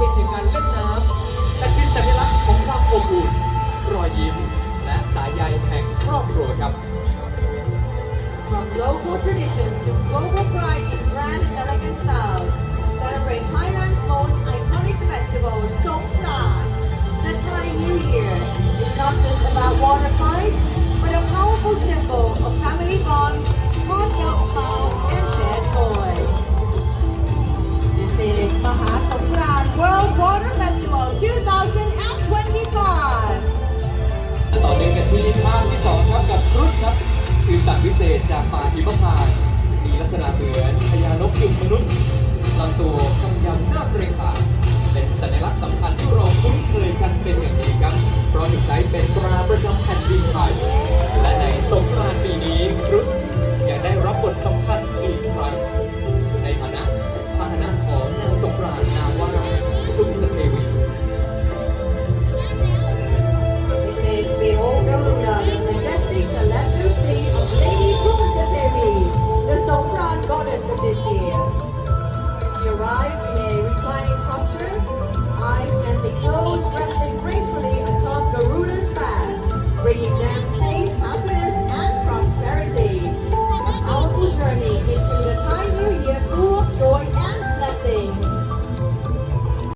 รวมถึงการเล่นน้ำแต่คือสัญลักษณ์ของความอบอุ่นรอยยิ้ม และสายใยแห่งครอบครัวครับ From local traditions to global pride in grand and elegant styles ป่าหิมพานต์มีลักษณะเหมือนพญานกยุงมนุษย์ลำตัวกำยำหน้าเกรงขามเป็นสัญลักษณ์สำคัญที่เราคุ้นเคยกันเป็นอย่างดีครับ เพราะถูกใช้เป็น 아, 나이스.